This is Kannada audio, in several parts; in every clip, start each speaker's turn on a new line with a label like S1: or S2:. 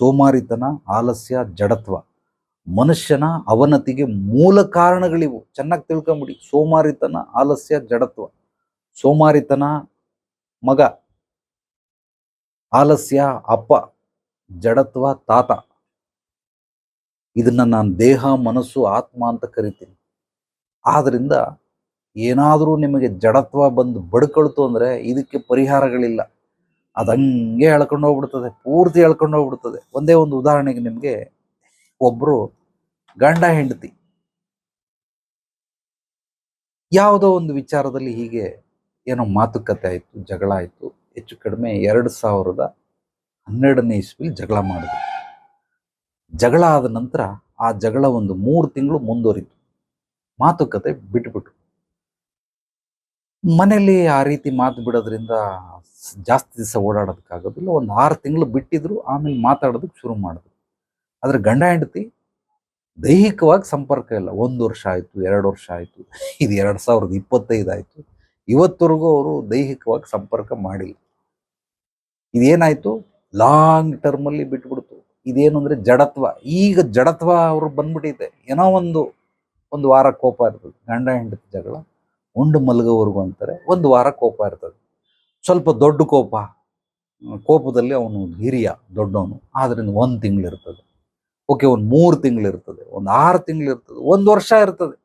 S1: ಸೋಮಾರಿತನ, ಆಲಸ್ಯ, ಜಡತ್ವ. ಮನುಷ್ಯನ ಅವನತಿಗೆ ಮೂಲ ಕಾರಣಗಳಿವು. ಚೆನ್ನಾಗಿ ತಿಳ್ಕೊಂಬಿಡಿ. ಸೋಮಾರಿತನ, ಆಲಸ್ಯ, ಜಡತ್ವ. ಸೋಮಾರಿತನ ಮಗ. ಆಲಸ್ಯ, ಅಪ್ಪ. ಜಡತ್ವ, ತಾತ. ಇದನ್ನ ನಾನು ದೇಹ, ಮನಸ್ಸು, ಆತ್ಮ ಅಂತ ಕರಿತೀನಿ. ಆದ್ರಿಂದ ಏನಾದರೂ ನಿಮಗೆ ಜಡತ್ವ ಬಂದು ಬಡ್ಕೊಳ್ತು ಅಂದರೆ ಇದಕ್ಕೆ ಪರಿಹಾರಗಳಿಲ್ಲ. ಅದಂಗೆ ಎಳ್ಕೊಂಡು ಹೋಗ್ಬಿಡ್ತದೆ, ಪೂರ್ತಿ ಎಳ್ಕೊಂಡು ಹೋಗ್ಬಿಡ್ತದೆ. ಒಂದೇ ಒಂದು ಉದಾಹರಣೆಗೆ ನಿಮಗೆ ಒಬ್ರು ಗಂಡ ಹೆಂಡತಿ. ಯಾವುದೋ ಒಂದು ವಿಚಾರದಲ್ಲಿ ಹೀಗೆ ಏನೋ ಮಾತುಕತೆ ಆಯಿತು, ಜಗಳ ಆಯಿತು, ಹೆಚ್ಚು ಕಡಿಮೆ ಎರಡು ಸಾವಿರದ ಹನ್ನೆರಡನೇ ಇಸ್ವಿಲಿ ಜಗಳ ಮಾಡಿದ್ರು. ಜಗಳ ಆದ ನಂತರ ಆ ಜಗಳ ಒಂದು ಮೂರು ತಿಂಗಳು ಮುಂದುವರಿತು. ಮಾತುಕತೆ ಬಿಟ್ಬಿಟ್ರು. ಮನೇಲಿ ಆ ರೀತಿ ಮಾತು ಬಿಡೋದ್ರಿಂದ ಜಾಸ್ತಿ ದಿವಸ ಓಡಾಡೋದಕ್ಕಾಗೋದಿಲ್ಲ. ಒಂದು ಆರು ತಿಂಗಳು ಬಿಟ್ಟಿದ್ರು, ಆಮೇಲೆ ಮಾತಾಡೋದಕ್ಕೆ ಶುರು ಮಾಡಿದ್ರು. ಆದರೆ ಗಂಡ ಹೆಂಡತಿ ದೈಹಿಕವಾಗಿ ಸಂಪರ್ಕ ಇಲ್ಲ. ಒಂದು ವರ್ಷ ಆಯಿತು, ಎರಡು ವರ್ಷ ಆಯಿತು, ಇದು ಎರಡು ಸಾವಿರದ ಇಪ್ಪತ್ತೈದು ಆಯಿತು. ಇವತ್ತವರೆಗೂ ಅವರು ದೈಹಿಕವಾಗಿ ಸಂಪರ್ಕ ಮಾಡಿಲ್ಲ. ಇದೇನಾಯಿತು? ಲಾಂಗ್ ಟರ್ಮಲ್ಲಿ ಬಿಟ್ಬಿಡ್ತು. ಇದೇನು ಅಂದರೆ ಜಡತ್ವ. ಈಗ ಜಡತ್ವ ಅವ್ರು ಬಂದ್ಬಿಟ್ಟಿದೆ ಏನೋ ಒಂದು ಒಂದು ವಾರ ಕೋಪ ಇರ್ತದೆ. ಗಂಡ ಹೆಂಡತಿ ಜಗಳ. ಉಂಡು ಮಲಗೋವರೆಗೂ ಅಂತಾರೆ. ಒಂದು ವಾರ ಕೋಪ ಇರ್ತದೆ. ಸ್ವಲ್ಪ ದೊಡ್ಡ ಕೋಪ, ಕೋಪದಲ್ಲಿ ಅವನು ಹಿರಿಯ, ದೊಡ್ಡವನು. ಆದ್ರಿಂದ ಒಂದು ತಿಂಗಳು ಇರ್ತದೆ. ಓಕೆ, ಒಂದು ಮೂರು ತಿಂಗಳು ಇರ್ತದೆ. ಒಂದು ಆರು ತಿಂಗಳು ಇರ್ತದೆ. ಒಂದು ವರ್ಷ ಇರ್ತದೆ.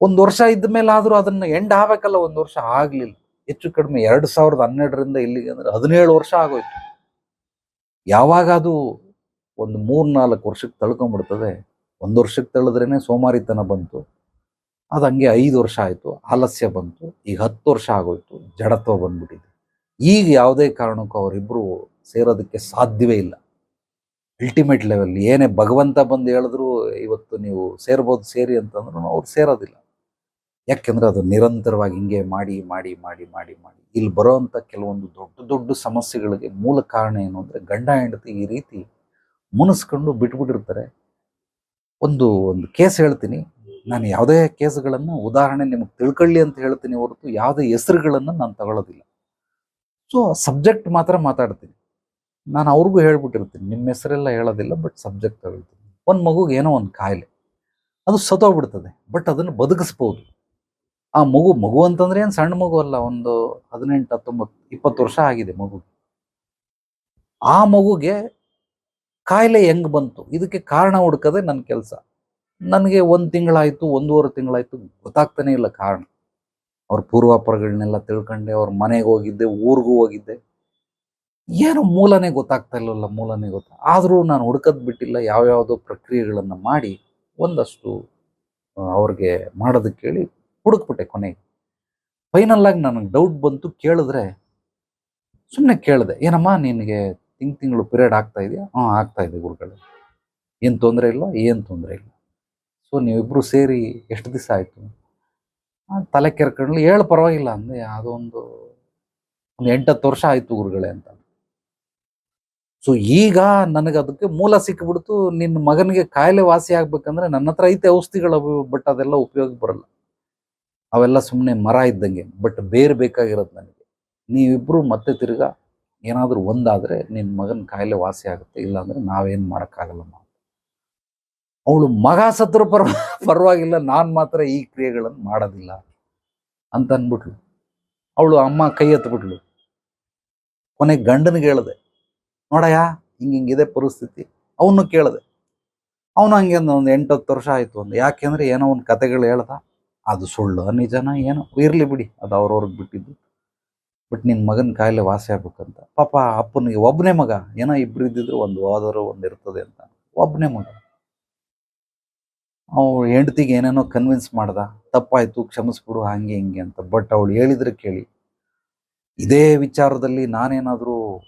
S1: ಒಂದು ವರ್ಷ ಇದ್ದ ಮೇಲೆ ಆದರೂ ಅದನ್ನ ಎಂಡ್ ಆಗಬೇಕಲ್ಲ, ಒಂದು ವರ್ಷ ಆಗಲಿಲ್ಲ. ಹೆಚ್ಚು ಕಡಿಮೆ ಎರಡು ಸಾವಿರದ ಹನ್ನೆರಡರಿಂದ ಇಲ್ಲಿಗೆ ಅಂದ್ರೆ ಹದಿನೇಳು ವರ್ಷ ಆಗೋಯ್ತು. ಯಾವಾಗ ಅದು ಒಂದು ಮೂರು ನಾಲ್ಕು ವರ್ಷಕ್ಕೆ ತಳ್ಕೊಂಡ್ಬಿಡ್ತದೆ. ಒಂದು ವರ್ಷಕ್ಕೆ ತಳ್ಳಿದ್ರೇ ಸೋಮಾರಿತನ ಬಂತು. ಅದು ಹಂಗೆ ಐದು ವರ್ಷ ಆಯಿತು. ಆಲಸ್ಯ ಬಂತು. ಈಗ ಹತ್ತು ವರ್ಷ ಆಗೋಯ್ತು. ಜಡತ್ವ ಬಂದ್ಬಿಟ್ಟಿದೆ. ಈಗ ಯಾವುದೇ ಕಾರಣಕ್ಕೂ ಅವರಿಬ್ಬರು ಸೇರೋದಕ್ಕೆ ಸಾಧ್ಯವೇ ಇಲ್ಲ. ಅಲ್ಟಿಮೇಟ್ ಲೆವೆಲ್ ಏನೇ ಭಗವಂತ ಬಂದು ಹೇಳಿದ್ರು ಇವತ್ತು ನೀವು ಸೇರ್ಬೋದು, ಸೇರಿ ಅಂತಂದ್ರೂ ಅವ್ರು ಸೇರೋದಿಲ್ಲ. ಯಾಕೆಂದ್ರೆ ಅದು ನಿರಂತರವಾಗಿ ಹಿಂಗೆ ಮಾಡಿ ಮಾಡಿ ಮಾಡಿ ಮಾಡಿ ಮಾಡಿ. ಇಲ್ಲಿ ಬರೋವಂಥ ಕೆಲವೊಂದು ದೊಡ್ಡ ದೊಡ್ಡ ಸಮಸ್ಯೆಗಳಿಗೆ ಮೂಲ ಕಾರಣ ಏನು ಅಂದರೆ ಗಂಡ, ಹೆಂಡತಿ ಈ ರೀತಿ ಮುನಿಸ್ಕೊಂಡು ಬಿಟ್ಬಿಟ್ಟಿರ್ತಾರೆ. ಒಂದು ಒಂದು ಕೇಸ್ ಹೇಳ್ತೀನಿ. ನಾನು ಯಾವುದೇ ಕೇಸ್ಗಳನ್ನು ಉದಾಹರಣೆ ನಿಮಗೆ ತಿಳ್ಕೊಳ್ಳಿ ಅಂತ ಹೇಳ್ತೀನಿ ಹೊರತು ಯಾವುದೇ ಹೆಸರುಗಳನ್ನು ನಾನು ತಗೊಳ್ಳೋದಿಲ್ಲ ಸೊ ಸಬ್ಜೆಕ್ಟ್ ಮಾತ್ರ ಮಾತಾಡ್ತೀನಿ. ನಾನು ಅವ್ರಿಗೂ ಹೇಳ್ಬಿಟ್ಟಿರ್ತೀನಿ. ನಿಮ್ಮ ಹೆಸರೆಲ್ಲ ಹೇಳೋದಿಲ್ಲ ಬಟ್ ಸಬ್ಜೆಕ್ಟ್ ತಗೊಳ್ತೀನಿ. ಒಂದು ಮಗುಗೆ ಏನೋ ಒಂದು ಕಾಯಿಲೆ. ಅದು ಸತೋಗ್ಬಿಡ್ತದೆ ಬಟ್ ಅದನ್ನು ಬದುಕಿಸ್ಬೋದು. ಆ ಮಗು ಮಗು ಅಂತಂದ್ರೆ ಏನು ಸಣ್ಣ ಮಗು ಅಲ್ಲ, ಒಂದು ಹದಿನೆಂಟು, ಹತ್ತೊಂಬತ್ತು, ಇಪ್ಪತ್ತು ವರ್ಷ ಆಗಿದೆ ಮಗು ಆ ಮಗುಗೆ ಕಾಯಿಲೆ ಹೆಂಗ್ ಬಂತು? ಇದಕ್ಕೆ ಕಾರಣ ಹುಡುಕದೆ ನನ್ನ ಕೆಲಸ. ನನಗೆ ಒಂದು ತಿಂಗಳಾಯಿತು, ಒಂದೂವರೆ ತಿಂಗಳಾಯಿತು, ಗೊತ್ತಾಗ್ತಾನೆ ಇಲ್ಲ ಕಾರಣ. ಅವ್ರ ಪೂರ್ವಾಪರಗಳನ್ನೆಲ್ಲ ತಿಳ್ಕೊಂಡೆ, ಅವ್ರ ಮನೆಗೆ ಹೋಗಿದ್ದೆ, ಊರಿಗೂ ಹೋಗಿದ್ದೆ. ಏನೋ ಮೂಲನೇ ಗೊತ್ತಾಗ್ತಾ ಇಲ್ಲವಲ್ಲ ಮೂಲನೇ ಗೊತ್ತಾ. ಆದರೂ ನಾನು ಹುಡ್ಕದ್ ಬಿಟ್ಟಿಲ್ಲ, ಯಾವ್ಯಾವುದೋ ಪ್ರಕ್ರಿಯೆಗಳನ್ನು ಮಾಡಿ ಒಂದಷ್ಟು ಅವ್ರಿಗೆ ಮಾಡೋದು ಕೇಳಿ ಹುಡುಕ್ಬಿಟ್ಟೆ ಕೊನೆಗೆ. ಫೈನಲ್ ಆಗಿ ನನಗೆ ಡೌಟ್ ಬಂತು, ಕೇಳಿದ್ರೆ ಸುಮ್ಮನೆ ಕೇಳಿದೆ, ಏನಮ್ಮ ನಿನಗೆ ತಿಂಗ್ ತಿಂಗಳು ಪಿರಿಯಡ್ ಆಗ್ತಾ ಇದೆಯಾ? ಹಾಂ, ಆಗ್ತಾ ಇದೆ ಗುರುಗಳೇ. ಏನು ತೊಂದರೆ ಇಲ್ಲ, ಏನು ತೊಂದರೆ ಇಲ್ಲ. ಸೊ ನೀವಿಬ್ರು ಸೇರಿ ಎಷ್ಟು ದಿವಸ ಆಯಿತು? ತಲೆ ಕೆರ್ಕೊಂಡ್ಲು, ಹೇಳು ಪರವಾಗಿಲ್ಲ ಅಂದೆ. ಅದೊಂದು ಒಂದು ಎಂಟತ್ತು ವರ್ಷ ಆಯಿತು ಗುರುಗಳೇ ಅಂತ. ಸೊ ಈಗ ನನಗೆ ಅದಕ್ಕೆ ಮೂಲ ಸಿಕ್ಕಿಬಿಡ್ತು ನಿನ್ನ ಮಗನಿಗೆ ಕಾಯಿಲೆ ವಾಸಿ ಆಗ್ಬೇಕಂದ್ರೆ ನನ್ನ ಹತ್ರ ಐತೆ ಔಷಧಿಗಳು, ಬಟ್ ಅದೆಲ್ಲ ಉಪಯೋಗ ಬರಲ್ಲ. ಅವೆಲ್ಲ ಸುಮ್ಮನೆ ಮರ ಇದ್ದಂಗೆ, ಬಟ್ ಬೇರೆ ಬೇಕಾಗಿರೋದು ನನಗೆ. ನೀವಿಬ್ರು ಮತ್ತೆ ತಿರ್ಗಾ ಏನಾದರೂ ಒಂದಾದರೆ ನಿನ್ನ ಮಗನ ಕಾಯಿಲೆ ವಾಸಿ ಆಗುತ್ತೆ, ಇಲ್ಲಾಂದರೆ ನಾವೇನು ಮಾಡೋಕ್ಕಾಗಲ್ಲಮ್ಮ ಅವಳು ಮಗ ಸತ್ರು ಪರ ಪರವಾಗಿಲ್ಲ, ನಾನು ಮಾತ್ರ ಈ ಕ್ರಿಯೆಗಳನ್ನು ಮಾಡೋದಿಲ್ಲ ಅಂತ ಅಂದ್ಬಿಟ್ಲು ಅವಳು ಅಮ್ಮ ಕೈ ಎತ್ಬಿಟ್ಲು. ಕೊನೆ ಗಂಡನಿಗೆ ಹೇಳಿದೆ ನೋಡಯ್ಯ, ಹಿಂಗೆ ಹಿಂಗಿದೆ ಪರಿಸ್ಥಿತಿ. ಅವನು ಕೇಳಿದೆ, ಅವನು ಹಂಗೆ ಒಂದು ಎಂಟು ಹತ್ತು ವರ್ಷ ಆಯಿತು ಒಂದು ಯಾಕೆಂದರೆ ಏನೋ ಒಂದು ಕತೆಗಳು ಹೇಳ್ದ, ಅದು ಸುಳ್ಳು, ನಿಜನ ಏನೋ, ಇರಲಿ ಬಿಡಿ, ಅದು ಅವ್ರವ್ರಿಗೆ ಬಿಟ್ಟಿದ್ದು. ಬಟ್ ನಿನ್ನ ಮಗನ ಕಾಯಿಲೆ ವಾಸಿ ಆಗ್ಬೇಕಂತ. ಪಾಪ ಅಪ್ಪನಿಗೆ ಒಬ್ಬನೇ ಮಗ, ಏನೋ ಇಬ್ಬರು ಇದ್ದಿದ್ರು ಒಂದು ಹೋದರು ಒಂದು ಇರ್ತದೆ ಅಂತ. ಒಬ್ಬನೇ ಮಗ. ಅವಳು ಹೆಂಡತಿಗೆ ಏನೇನೋ ಕನ್ವಿನ್ಸ್ ಮಾಡ್ದ, ತಪ್ಪಾಯ್ತು, ಕ್ಷಮಿಸ್ಬಿಡು, ಹಂಗೆ ಹಿಂಗೆ ಅಂತ. ಬಟ್ ಅವಳು ಹೇಳಿದ್ರೆ ಕೇಳಿ. ಇದೇ ವಿಚಾರದಲ್ಲಿ ನಾನೇನಾದರೂ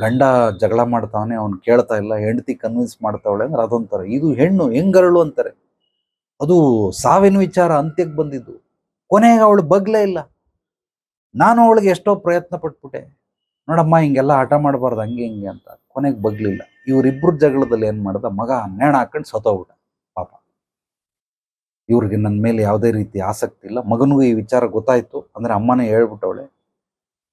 S1: ಗಂಡ ಜಗಳ ಮಾಡ್ತಾವನೆ ಅವ್ನು ಕೇಳ್ತಾ ಇಲ್ಲ, ಹೆಂಡತಿ ಕನ್ವಿನ್ಸ್ ಮಾಡ್ತಾವಳೆ ಅಂದ್ರೆ ಅದೊಂಥರ. ಇದು ಹೆಣ್ಣು ಹೆಂಗರಳು ಅಂತಾರೆ. ಅದು ಸಾವಿನ ವಿಚಾರ ಅಂತ್ಯಕ್ಕೆ ಬಂದಿದ್ದು. ಕೊನೆಗೆ ಅವಳು ಬಗ್ಲೇ ಇಲ್ಲ. ನಾನು ಅವಳಿಗೆ ಎಷ್ಟೋ ಪ್ರಯತ್ನ ಪಟ್ಬಿಟ್ಟೆ. ನೋಡಮ್ಮ, ಹಿಂಗೆಲ್ಲ ಹಠ ಮಾಡಬಾರ್ದು, ಹಂಗೆ ಹಿಂಗೆ ಅಂತ. ಕೊನೆಗೆ ಬಗ್ಲಿಲ್ಲ. ಇವರಿಬ್ರು ಜಗಳದಲ್ಲಿ ಏನು ಮಾಡ್ದ, ಮಗ ನೇಣ ಹಾಕೊಂಡು ಸತ್ತೋಗ್ಬಿಟ್ಟ. ಇವ್ರಿಗೆ ನನ್ನ ಮೇಲೆ ಯಾವುದೇ ರೀತಿ ಆಸಕ್ತಿ ಇಲ್ಲ. ಮಗನಿಗೂ ಈ ವಿಚಾರ ಗೊತ್ತಾಯ್ತು. ಅಂದ್ರೆ ಅಮ್ಮನೇ ಹೇಳ್ಬಿಟ್ಟವಳೆ,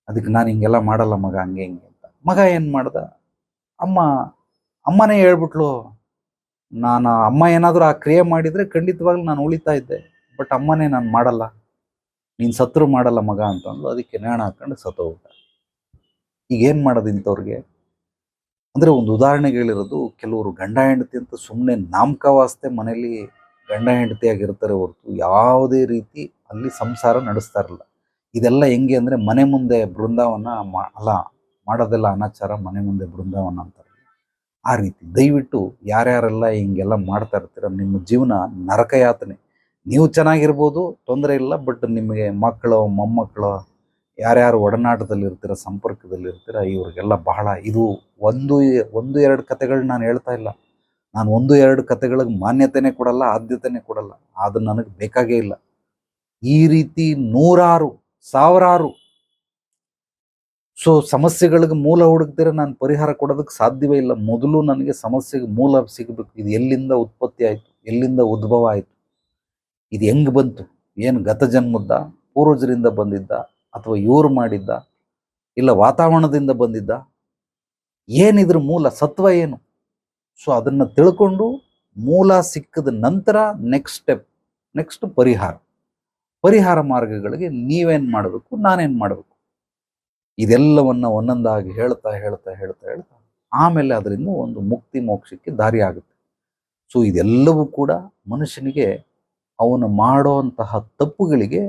S1: ಅದಕ್ಕೆ ನಾನು ಹಿಂಗೆಲ್ಲ ಮಾಡಲ್ಲ ಮಗ, ಹಂಗೆ ಹಿಂಗೆ ಅಂತ. ಮಗ ಏನು ಮಾಡ್ದ? ಅಮ್ಮ, ಅಮ್ಮನೇ ಹೇಳ್ಬಿಟ್ಲು, ನಾನು ಅಮ್ಮ ಏನಾದರೂ ಆ ಕ್ರಿಯೆ ಮಾಡಿದರೆ ಖಂಡಿತವಾಗ್ಲೂ ನಾನು ಉಳಿತಾ ಇದ್ದೆ, ಬಟ್ ಅಮ್ಮನೇ ನಾನು ಮಾಡಲ್ಲ. ನೀನು ಸತ್ರು ಮಾಡಲ್ಲ ಮಗ ಅಂತಂದು ಅದಕ್ಕೆ ನೇಣ ಹಾಕೊಂಡು ಸತ್ತೋಗ್ಬಿಟ್ಟ ಈಗ ಏನು ಮಾಡೋದು ಇಂಥವ್ರಿಗೆ? ಅಂದರೆ ಒಂದು ಉದಾಹರಣೆಗೆ ಹೇಳಿರೋದು, ಕೆಲವರು ಗಂಡ ಹೆಂಡತಿ ಅಂತ ಸುಮ್ಮನೆ ನಾಮಕವಾಸ್ತೆ ಮನೇಲಿ ಗಂಡ ಹೆಂಡತಿಯಾಗಿರ್ತಾರೆ ಹೊರತು ಯಾವುದೇ ರೀತಿ ಅಲ್ಲಿ ಸಂಸಾರ ನಡೆಸ್ತಾ ಇದೆಲ್ಲ ಹೆಂಗೆ ಅಂದರೆ ಮನೆ ಮುಂದೆ ಬೃಂದಾವನ ಮಾ, ಅಲ್ಲ ಮಾಡೋದೆಲ್ಲ ಅನಾಚಾರ ಮನೆ ಮುಂದೆ ಬೃಂದಾವನ ಅಂತಾರೆ. ಆ ರೀತಿ ದಯವಿಟ್ಟು ಯಾರ್ಯಾರೆಲ್ಲ ಹಿಂಗೆಲ್ಲ ಮಾಡ್ತಾ ಇರ್ತೀರ, ನಿಮ್ಮ ಜೀವನ ನರಕಯಾತನೆ ನೀವು ಚೆನ್ನಾಗಿರ್ಬೋದು, ತೊಂದರೆ ಇಲ್ಲ, ಬಟ್ ನಿಮಗೆ ಮಕ್ಕಳು, ಮೊಮ್ಮಕ್ಕಳು, ಯಾರ್ಯಾರು ಒಡನಾಟದಲ್ಲಿ ಇರ್ತೀರ, ಸಂಪರ್ಕದಲ್ಲಿ ಇವ್ರಿಗೆಲ್ಲ ಬಹಳ ಇದು ಒಂದು ಒಂದು ಎರಡು ಕಥೆಗಳು ನಾನು ಹೇಳ್ತಾ ಇಲ್ಲ. ನಾನು ಒಂದು ಎರಡು ಕತೆಗಳಿಗೆ ಮಾನ್ಯತೆನೇ ಕೊಡಲ್ಲ, ಆದ್ಯತೆನೇ ಕೊಡಲ್ಲ. ಅದು ನನಗೆ ಬೇಕಾಗೇ ಇಲ್ಲ. ಈ ರೀತಿ ನೂರಾರು, ಸಾವಿರಾರು ಸೊ ಸಮಸ್ಯೆಗಳಿಗೆ ಮೂಲ ಹುಡುಕ್ದಿರ ನಾನು ಪರಿಹಾರ ಕೊಡೋದಕ್ಕೆ ಸಾಧ್ಯವೇ ಇಲ್ಲ. ಮೊದಲು ನನಗೆ ಸಮಸ್ಯೆಗೆ ಮೂಲ ಸಿಗಬೇಕು. ಇದು ಎಲ್ಲಿಂದ ಉತ್ಪತ್ತಿ ಆಯಿತು? ಎಲ್ಲಿಂದ ಉದ್ಭವ ಆಯಿತು? ಇದು ಹೆಂಗೆ ಬಂತು? ಏನು ಗತ ಜನ್ಮದ್ದ, ಪೂರ್ವಜರಿಂದ ಬಂದಿದ್ದ, ಅಥವಾ ಇವರು ಮಾಡಿದ್ದ, ಇಲ್ಲ ವಾತಾವರಣದಿಂದ ಬಂದಿದ್ದ? ಏನಿದ್ರ ಮೂಲ, ಸತ್ವ ಏನು? ಸೊ ಅದನ್ನು ತಿಳ್ಕೊಂಡು ಮೂಲ ಸಿಕ್ಕದ ನಂತರ ನೆಕ್ಸ್ಟ್ ಸ್ಟೆಪ್ ನೆಕ್ಸ್ಟ್ ಪರಿಹಾರ. ಪರಿಹಾರ ಮಾರ್ಗಗಳಿಗೆ ನೀವೇನು ಮಾಡಬೇಕು, ನಾನೇನು ಮಾಡಬೇಕು? ಇದೆಲ್ಲವನ್ನ ಒಂದೊಂದಾಗಿ ಹೇಳ್ತಾ ಹೇಳ್ತಾ ಹೇಳ್ತಾ ಹೇಳ್ತಾ ಆಮೇಲೆ ಅದರಿಂದ ಒಂದು ಮುಕ್ತಿ ಮೋಕ್ಷಕ್ಕೆ ದಾರಿ ಆಗುತ್ತೆ. ಸೊ ಇದೆಲ್ಲವೂ ಕೂಡ ಮನುಷ್ಯನಿಗೆ ಅವನು ಮಾಡುವಂತಹ ತಪ್ಪುಗಳಿಗೆ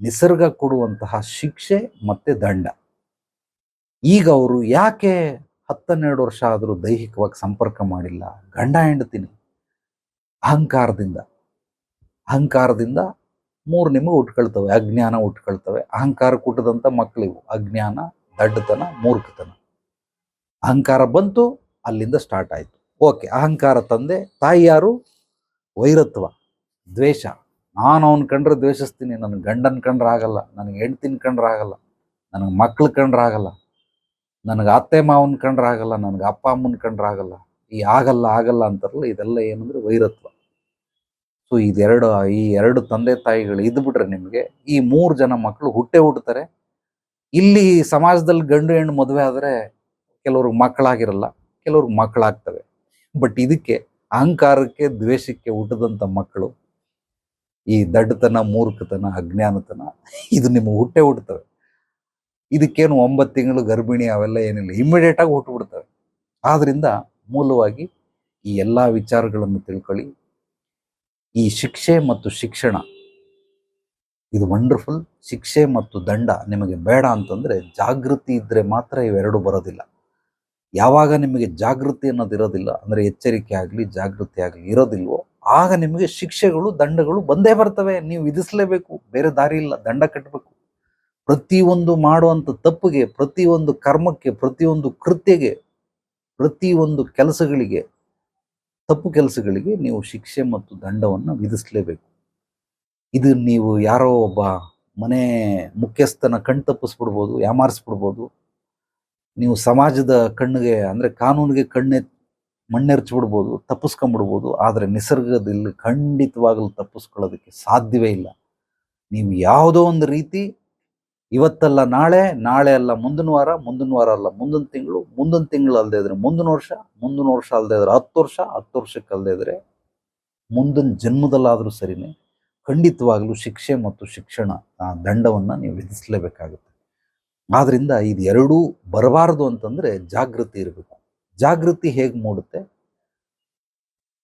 S1: ನಿಸರ್ಗ ಕೊಡುವಂತಹ ಶಿಕ್ಷೆ ಮತ್ತೆ ದಂಡ. ಈಗ ಅವರು ಯಾಕೆ ಹತ್ತನ್ನೆರಡು ವರ್ಷ ಆದರೂ ದೈಹಿಕವಾಗಿ ಸಂಪರ್ಕ ಮಾಡಿಲ್ಲ. ಗಂಡ ಹೆಂಡತಿನಿ ಅಹಂಕಾರದಿಂದ ಅಹಂಕಾರದಿಂದ ಮೂರು ನಿಮಗೆ ಉಟ್ಕೊಳ್ತವೆ, ಅಜ್ಞಾನ ಉಟ್ಕೊಳ್ತವೆ. ಅಹಂಕಾರ ಕುಟ್ಟದಂಥ ಮಕ್ಕಳಿವು ಅಜ್ಞಾನ, ದಡ್ಡತನ, ಮೂರ್ಖತನ. ಅಹಂಕಾರ ಬಂತು, ಅಲ್ಲಿಂದ ಸ್ಟಾರ್ಟ್ ಆಯಿತು. ಓಕೆ ಅಹಂಕಾರ ತಂದೆ, ತಾಯಿ ಯಾರು? ವೈರತ್ವ, ದ್ವೇಷ. ನಾನು ಅವನ ಕಂಡ್ರೆ ದ್ವೇಷಿಸ್ತೀನಿ. ನನ್ನ ಗಂಡನ ಕಂಡ್ರೆ ಆಗಲ್ಲ. ನನಗೆ ಹೆಂಡ್ತಿನ ಕಂಡ್ರೆ ಆಗಲ್ಲ. ನನಗೆ ಮಕ್ಳು ಕಂಡ್ರೆ ಆಗಲ್ಲ. ನನಗೆ ಅತ್ತೆ ಮಾವನ ಕಂಡ್ರೆ ಆಗಲ್ಲ, ನನಗೆ ಅಪ್ಪ ಅಮ್ಮನ ಕಂಡ್ರೆ ಆಗಲ್ಲ, ಈ ಆಗಲ್ಲ ಆಗಲ್ಲ ಅಂತಾರಲ್ಲ, ಇದೆಲ್ಲ ಏನಂದ್ರೆ ವೈರತ್ವ. ಸೊ ಇದೆರಡು, ಈ ಎರಡು ತಂದೆ ತಾಯಿಗಳು ಇದ್ಬಿಟ್ರೆ ನಿಮಗೆ ಈ ಮೂರು ಜನ ಮಕ್ಕಳು ಹುಟ್ಟೆ ಹುಟ್ಟುತ್ತಾರೆ ಇಲ್ಲಿ ಸಮಾಜದಲ್ಲಿ ಗಂಡು ಹೆಣ್ಣು ಮದುವೆ ಆದರೆ ಕೆಲವ್ರಿಗೆ ಮಕ್ಕಳಾಗಿರಲ್ಲ, ಕೆಲವ್ರಿಗೆ ಮಕ್ಕಳಾಗ್ತವೆ. ಬಟ್ ಇದಕ್ಕೆ ಅಹಂಕಾರಕ್ಕೆ, ದ್ವೇಷಕ್ಕೆ ಹುಟ್ಟದಂಥ ಮಕ್ಕಳು ಈ ದಡ್ಡತನ, ಮೂರ್ಖತನ, ಅಜ್ಞಾನತನ, ಇದು ನಿಮ್ಗೆ ಹುಟ್ಟೆ ಹುಟ್ಟುತ್ತವೆ ಇದಕ್ಕೇನು ಒಂಬತ್ತು ತಿಂಗಳು ಗರ್ಭಿಣಿ ಅವೆಲ್ಲ ಏನಿಲ್ಲ. ಇಮ್ಮಿಡಿಯೇಟಾಗಿ ಆಗಿ ಹುಟ್ಟುಬಿಡ್ತವೆ ಆದ್ರಿಂದ ಮೂಲವಾಗಿ ಈ ಎಲ್ಲ ವಿಚಾರಗಳನ್ನು ತಿಳ್ಕೊಳ್ಳಿ. ಈ ಶಿಕ್ಷೆ ಮತ್ತು ಶಿಕ್ಷಣ ಇದು ವಂಡರ್ಫುಲ್ ಶಿಕ್ಷೆ ಮತ್ತು ದಂಡ ನಿಮಗೆ ಬೇಡ ಅಂತಂದ್ರೆ ಜಾಗೃತಿ ಇದ್ದರೆ ಮಾತ್ರ ಇವೆರಡು ಬರೋದಿಲ್ಲ. ಯಾವಾಗ ನಿಮಗೆ ಜಾಗೃತಿ ಅನ್ನೋದು ಇರೋದಿಲ್ಲ, ಅಂದ್ರೆ ಎಚ್ಚರಿಕೆ ಆಗಲಿ, ಜಾಗೃತಿ ಆಗಲಿ ಇರೋದಿಲ್ವೋ, ಆಗ ನಿಮಗೆ ಶಿಕ್ಷೆಗಳು, ದಂಡಗಳು ಬಂದೇ ಬರ್ತವೆ. ನೀವು ವಿಧಿಸಲೇಬೇಕು. ಬೇರೆ ದಾರಿ ಇಲ್ಲ. ದಂಡ ಕಟ್ಟಬೇಕು ಪ್ರತಿಯೊಂದು ಮಾಡುವಂಥ ತಪ್ಪಿಗೆ, ಪ್ರತಿಯೊಂದು ಕರ್ಮಕ್ಕೆ, ಪ್ರತಿಯೊಂದು ಕೃತ್ಯಗೆ, ಪ್ರತಿಯೊಂದು ಕೆಲಸಗಳಿಗೆ, ತಪ್ಪು ಕೆಲಸಗಳಿಗೆ ನೀವು ಶಿಕ್ಷೆ ಮತ್ತು ದಂಡವನ್ನು ವಿಧಿಸಲೇಬೇಕು. ಇದು ನೀವು ಯಾರೋ ಒಬ್ಬ ಮನೆ ಮುಖ್ಯಸ್ಥನ ಕಣ್ ತಪ್ಪಿಸ್ಬಿಡ್ಬೋದು, ಯಾಮಾರಿಸ್ಬಿಡ್ಬೋದು. ನೀವು ಸಮಾಜದ ಕಣ್ಣಿಗೆ ಅಂದರೆ ಕಾನೂನಿಗೆ ಕಣ್ಣೆ ಮಣ್ಣೆರ್ಚ್ಬಿಡ್ಬೋದು, ತಪ್ಪಿಸ್ಕೊಂಬಿಡ್ಬೋದು. ಆದರೆ ನಿಸರ್ಗದಲ್ಲಿ ಖಂಡಿತವಾಗಲೂ ತಪ್ಪಿಸ್ಕೊಳ್ಳೋದಕ್ಕೆ ಸಾಧ್ಯವೇ ಇಲ್ಲ. ನೀವು ಯಾವುದೋ ಒಂದು ರೀತಿ ಇವತ್ತಲ್ಲ ನಾಳೆ ನಾಳೆ ಅಲ್ಲ ಮುಂದಿನ ವಾರ ಮುಂದಿನ ವಾರ ಅಲ್ಲ ಮುಂದಿನ ತಿಂಗಳು ಮುಂದಿನ ತಿಂಗಳು ಅಲ್ಲದೆ ಇದ್ರೆ ಮುಂದಿನ ವರ್ಷ ಮುಂದಿನ ವರ್ಷ ಅಲ್ಲದೆ ಇದ್ರೆ ಹತ್ತು ವರ್ಷ, ಹತ್ತು ವರ್ಷಕ್ಕೆ ಅಲ್ಲದೆ ಇದ್ರೆ ಮುಂದಿನ ಜನ್ಮದಲ್ಲಾದರೂ ಸರಿನೇ ಖಂಡಿತವಾಗಲೂ ಶಿಕ್ಷೆ ಮತ್ತು ಶಿಕ್ಷಣ ಆ ದಂಡವನ್ನು ನೀವು ವಿಧಿಸಲೇಬೇಕಾಗುತ್ತೆ. ಆದ್ದರಿಂದ ಇದು ಎರಡೂ ಬರಬಾರದು ಅಂತಂದ್ರೆ ಜಾಗೃತಿ ಇರಬೇಕು. ಜಾಗೃತಿ ಹೇಗೆ ಮೂಡುತ್ತೆ?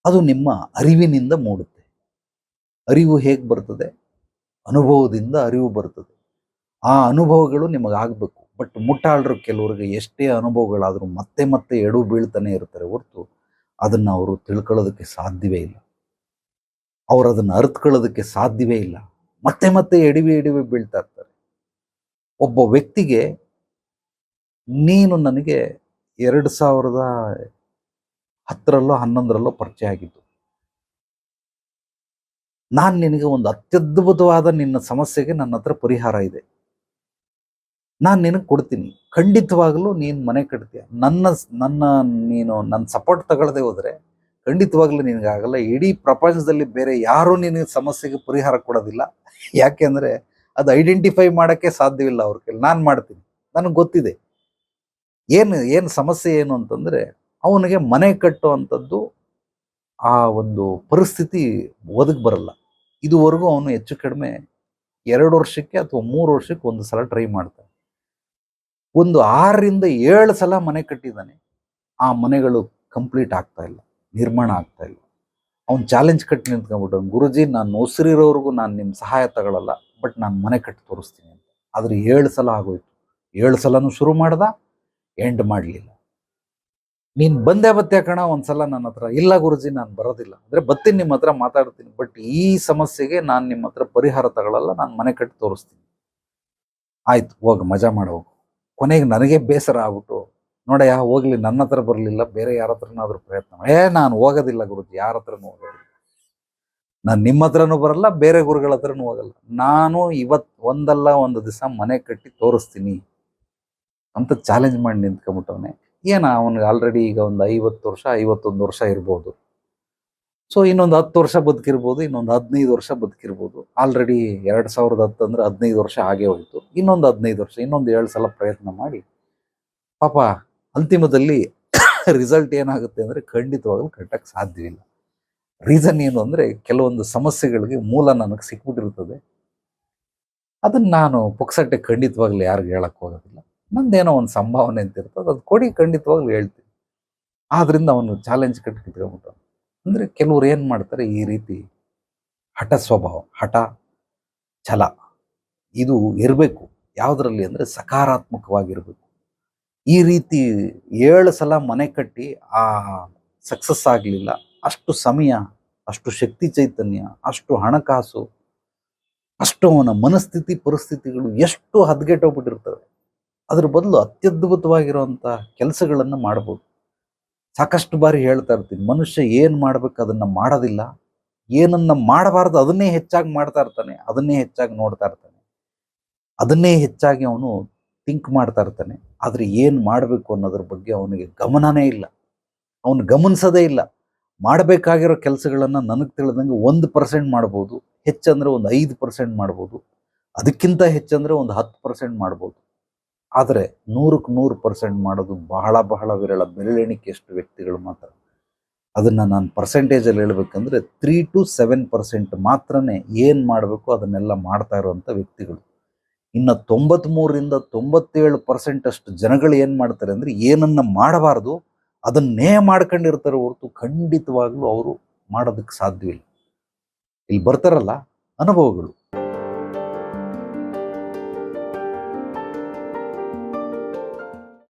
S1: ಅದು ನಿಮ್ಮ ಅರಿವಿನಿಂದ ಮೂಡುತ್ತೆ. ಅರಿವು ಹೇಗೆ ಬರ್ತದೆ? ಅನುಭವದಿಂದ ಅರಿವು ಬರ್ತದೆ. ಆ ಅನುಭವಗಳು ನಿಮಗಾಗಬೇಕು. ಬಟ್ ಮುಟ್ಟಾಳರು ಕೆಲವರಿಗೆ ಎಷ್ಟೇ ಅನುಭವಗಳಾದರೂ ಮತ್ತೆ ಮತ್ತೆ ಎಡು ಬೀಳ್ತಾನೆ ಇರ್ತಾರೆ ಹೊರತು ಅದನ್ನು ಅವರು ತಿಳ್ಕೊಳ್ಳೋದಕ್ಕೆ ಸಾಧ್ಯವೇ ಇಲ್ಲ. ಅವರು ಅದನ್ನು ಅರ್ಥಕೊಳ್ಳೋದಕ್ಕೆ ಸಾಧ್ಯವೇ ಇಲ್ಲ. ಮತ್ತೆ ಮತ್ತೆ ಎಡಿವೆ ಎಡಿವೆ ಬೀಳ್ತಾ ಇರ್ತಾರೆ. ಒಬ್ಬ ವ್ಯಕ್ತಿಗೆ ನೀನು ನನಗೆ ಎರಡು ಸಾವಿರದ ಹತ್ತರಲ್ಲೋ ಹನ್ನೊಂದರಲ್ಲೋ ಪರಿಚಯ ಆಗಿದ್ದು. ನಾನು ನಿನಗೆ ಒಂದು ಅತ್ಯದ್ಭುತವಾದ ನಿನ್ನ ಸಮಸ್ಯೆಗೆ ನನ್ನ ಹತ್ರ ಪರಿಹಾರ ಇದೆ. ನಾನು ನಿನಗೆ ಕೊಡ್ತೀನಿ. ಖಂಡಿತವಾಗಲೂ ನೀನು ಮನೆ ಕಟ್ತೀಯ. ನನ್ನ ನನ್ನ ನೀನು ನನ್ನ ಸಪೋರ್ಟ್ ತಗೊಳ್ಳದೆ ಹೋದರೆ ಖಂಡಿತವಾಗ್ಲೂ ನಿನಗಾಗಲ್ಲ ಇಡೀ ಪ್ರಪಂಚದಲ್ಲಿ ಬೇರೆ ಯಾರೂ ನಿನಗೆ ಸಮಸ್ಯೆಗೆ ಪರಿಹಾರ ಕೊಡೋದಿಲ್ಲ. ಯಾಕೆಂದರೆ ಅದು ಐಡೆಂಟಿಫೈ ಮಾಡೋಕ್ಕೆ ಸಾಧ್ಯವಿಲ್ಲ ಅವ್ರ ಕೈಲಿ. ನಾನು ಮಾಡ್ತೀನಿ. ನನಗೆ ಗೊತ್ತಿದೆ. ಏನು ಏನು ಸಮಸ್ಯೆ ಏನು ಅಂತಂದರೆ ಅವನಿಗೆ ಮನೆ ಕಟ್ಟುವಂಥದ್ದು ಆ ಒಂದು ಪರಿಸ್ಥಿತಿ ಒದಗಿ ಬರಲ್ಲ. ಇದುವರೆಗೂ ಅವನು ಹೆಚ್ಚು ಕಡಿಮೆ ಎರಡು ವರ್ಷಕ್ಕೆ ಅಥವಾ ಮೂರು ವರ್ಷಕ್ಕೆ ಒಂದು ಸಲ ಟ್ರೈ ಮಾಡ್ತಾನೆ. ಒಂದು ಆರರಿಂದ ಏಳು ಸಲ ಮನೆ ಕಟ್ಟಿದ್ದಾನೆ. ಆ ಮನೆಗಳು ಕಂಪ್ಲೀಟ್ ಆಗ್ತಾ ಇಲ್ಲ, ನಿರ್ಮಾಣ ಆಗ್ತಾ ಇಲ್ಲ. ಅವ್ನು ಚಾಲೆಂಜ್ ಕಟ್ಟಿ ನಿಂತ್ಕೊಂಡ್ಬಿಟ್ಟು, ಗುರುಜಿ, ನಾನು ಉಸಿರಿರೋರ್ಗು ನಾನು ನಿಮ್ಮ ಸಹಾಯ ತಗೊಳ್ಳಲ್ಲ ಬಟ್ ನಾನು ಮನೆ ಕಟ್ಟಿ ತೋರಿಸ್ತೀನಿ ಅಂತ. ಆದ್ರೆ ಏಳು ಸಲ ಆಗೋಯ್ತು. ಏಳು ಸಲನೂ ಶುರು ಮಾಡ್ದ, ಎಂಡ್ ಮಾಡಲಿಲ್ಲ. ನೀನು ಬಂದೇ ಬತ್ತೆ ಕಣ, ಒಂದ್ಸಲ ನನ್ನ ಹತ್ರ. ಇಲ್ಲ ಗುರುಜಿ, ನಾನು ಬರೋದಿಲ್ಲ. ಅಂದರೆ ಬತ್ತೀನಿ ನಿಮ್ಮ ಹತ್ರ ಮಾತಾಡ್ತೀನಿ, ಬಟ್ ಈ ಸಮಸ್ಯೆಗೆ ನಾನು ನಿಮ್ಮ ಹತ್ರ ಪರಿಹಾರ ತಗೊಳ್ಳಲ್ಲ ನಾನು ಮನೆ ಕಟ್ಟಿ ತೋರಿಸ್ತೀನಿ. ಆಯ್ತು, ಹೋಗಿ, ಮಜಾ ಮಾಡೋಗು ಕೊನೆಗೆ ನನಗೆ ಬೇಸರ ಆಗ್ಬಿಟ್ಟು, ನೋಡಯ್ಯ, ಹೋಗ್ಲಿ, ನನ್ನ ಹತ್ರ ಬರಲಿಲ್ಲ, ಬೇರೆ ಯಾರ ಹತ್ರನಾದ್ರೂ ಪ್ರಯತ್ನ. ಏ, ನಾನು ಹೋಗೋದಿಲ್ಲ ಗುರುಜಿ, ಯಾರ ಹತ್ರನೂ ಹೋಗೋದಿಲ್ಲ. ನಾನು ನಿಮ್ಮ ಹತ್ರನೂ ಬರಲ್ಲ, ಬೇರೆ ಗುರುಗಳ ಹತ್ರನೂ ಹೋಗಲ್ಲ. ನಾನು ಇವತ್ ಒಂದಲ್ಲ, ಒಂದು ದಿವಸ ಮನೆ ಕಟ್ಟಿ ತೋರಿಸ್ತೀನಿ ಅಂತ ಚಾಲೆಂಜ್ ಮಾಡಿ ನಿಂತ್ಕೊಂಬಿಟ್ಟವನೇ ಏನ, ಅವನಿಗೆ ಆಲ್ರೆಡಿ ಈಗ ಒಂದು ಐವತ್ತು ವರ್ಷ, ಐವತ್ತೊಂದು ವರ್ಷ ಇರ್ಬೋದು. ಸೊ ಇನ್ನೊಂದು ಹತ್ತು ವರ್ಷ ಬದುಕಿರ್ಬೋದು, ಇನ್ನೊಂದು ಹದಿನೈದು ವರ್ಷ ಬದುಕಿರ್ಬೋದು. ಆಲ್ರೆಡಿ ಎರಡು ಸಾವಿರದ ಹತ್ತು ಅಂದ್ರೆ ಹದಿನೈದು ವರ್ಷ ಆಗೇ ಹೋಯಿತು. ಇನ್ನೊಂದು ಹದಿನೈದು ವರ್ಷ, ಇನ್ನೊಂದು ಏಳು ಸಲ ಪ್ರಯತ್ನ ಮಾಡಿ. ಪಾಪ, ಅಂತಿಮದಲ್ಲಿ ರಿಸಲ್ಟ್ ಏನಾಗುತ್ತೆ ಅಂದರೆ ಖಂಡಿತವಾಗ್ಲೂ ಕಟ್ಟಕ್ಕೆ ಸಾಧ್ಯವಿಲ್ಲ ರೀಸನ್ ಏನು ಅಂದರೆ ಕೆಲವೊಂದು ಸಮಸ್ಯೆಗಳಿಗೆ ಮೂಲ ನನಗೆ ಸಿಕ್ಬಿಟ್ಟಿರ್ತದೆ. ಅದನ್ನು ನಾನು ಪುಕ್ಸಟ್ಟೆ ಖಂಡಿತವಾಗ್ಲೂ ಯಾರಿಗೂ ಹೇಳಕ್ಕೆ ಹೋಗೋದಿಲ್ಲ. ನಂದೇನೋ ಒಂದು ಸಂಭಾವನೆ ಅಂತ ಇರ್ತದೆ ಅದು ಕೊಡಿ, ಖಂಡಿತವಾಗ್ಲೂ ಹೇಳ್ತೀನಿ. ಆದ್ರಿಂದ ಅವನು ಚಾಲೆಂಜ್ ಕಟ್ಟಿ ಕಿತ್ಕೊಂಡ್ಬಿಟ್ಟು ಅಂದ್ರೆ ಕೆಲವ್ರು ಏನು ಮಾಡ್ತಾರೆ, ಈ ರೀತಿ ಹಠ ಸ್ವಭಾವ, ಹಠ ಛಲ, ಇದು ಇರಬೇಕು. ಯಾವುದರಲ್ಲಿ ಅಂದರೆ ಸಕಾರಾತ್ಮಕವಾಗಿರಬೇಕು. ಈ ರೀತಿ ಏಳು ಸಲ ಮನೆ ಕಟ್ಟಿ ಆ ಸಕ್ಸಸ್ ಆಗಲಿಲ್ಲ, ಅಷ್ಟು ಸಮಯ, ಅಷ್ಟು ಶಕ್ತಿ ಚೈತನ್ಯ, ಅಷ್ಟು ಹಣಕಾಸು, ಅಷ್ಟು ಅವನ ಮನಸ್ಥಿತಿ ಪರಿಸ್ಥಿತಿಗಳು ಎಷ್ಟು ಹದಗೆಟ್ಟೋಗ್ಬಿಟ್ಟಿರ್ತವೆ. ಅದ್ರ ಬದಲು ಅತ್ಯದ್ಭುತವಾಗಿರುವಂಥ ಕೆಲಸಗಳನ್ನು ಮಾಡ್ಬೋದು. ಸಾಕಷ್ಟು ಬಾರಿ ಹೇಳ್ತಾ ಇರ್ತೀನಿ, ಮನುಷ್ಯ ಏನು ಮಾಡ್ಬೇಕು ಅದನ್ನ ಮಾಡೋದಿಲ್ಲ. ಏನನ್ನ ಮಾಡಬಾರ್ದು ಅದನ್ನೇ ಹೆಚ್ಚಾಗಿ ಮಾಡ್ತಾ ಇರ್ತಾನೆ, ಅದನ್ನೇ ಹೆಚ್ಚಾಗಿ ನೋಡ್ತಾ ಇರ್ತಾನೆ. ಅದನ್ನೇ ಹೆಚ್ಚಾಗಿ ಅವನು ಥಿಂಕ್ ಮಾಡ್ತಾ ಇರ್ತಾನೆ. ಆದರೆ ಏನು ಮಾಡಬೇಕು ಅನ್ನೋದ್ರ ಬಗ್ಗೆ ಅವನಿಗೆ ಗಮನನೇ ಇಲ್ಲ. ಅವನು ಗಮನಿಸೋದೇ ಇಲ್ಲ. ಮಾಡಬೇಕಾಗಿರೋ ಕೆಲಸಗಳನ್ನ ನನಗೆ ತಿಳಿದಂಗೆ ಒಂದು ಪರ್ಸೆಂಟ್ ಮಾಡ್ಬೋದು, ಹೆಚ್ಚಂದ್ರೆ ಒಂದು ಐದು ಪರ್ಸೆಂಟ್ ಮಾಡ್ಬೋದು, ಅದಕ್ಕಿಂತ ಹೆಚ್ಚಂದ್ರೆ ಒಂದು ಹತ್ತು ಪರ್ಸೆಂಟ್ ಮಾಡ್ಬೋದು. ಆದರೆ ನೂರಕ್ಕೆ ನೂರು ಪರ್ಸೆಂಟ್ ಮಾಡೋದು ಬಹಳ ಬಹಳ ವಿರಳ. ಬೆರಳೆಣಿಕೆಯಷ್ಟು ವ್ಯಕ್ತಿಗಳು ಮಾತ್ರ. ಅದನ್ನು ನಾನು ಪರ್ಸೆಂಟೇಜಲ್ಲಿ ಹೇಳಬೇಕಂದ್ರೆ ತ್ರೀ ಟು ಸೆವೆನ್ ಪರ್ಸೆಂಟ್ ಮಾತ್ರನೇ ಏನು ಮಾಡಬೇಕು ಅದನ್ನೆಲ್ಲ ಮಾಡ್ತಾ ಇರುವಂಥ ವ್ಯಕ್ತಿಗಳು. ಇನ್ನು ತೊಂಬತ್ಮೂರರಿಂದ ತೊಂಬತ್ತೇಳು ಪರ್ಸೆಂಟ್ ಅಷ್ಟು ಜನಗಳು ಏನು ಮಾಡ್ತಾರೆ ಅಂದರೆ ಏನನ್ನು ಮಾಡಬಾರ್ದು, ಅದನ್ನೇ ಮಾಡ್ಕೊಂಡಿರ್ತಾರೆ ಹೊರತು ಖಂಡಿತವಾಗ್ಲೂ ಅವರು ಮಾಡೋದಕ್ಕೆ ಸಾಧ್ಯವಿಲ್ಲ. ಇಲ್ಲಿ ಬರ್ತಾರಲ್ಲ ಅನುಭವಗಳು.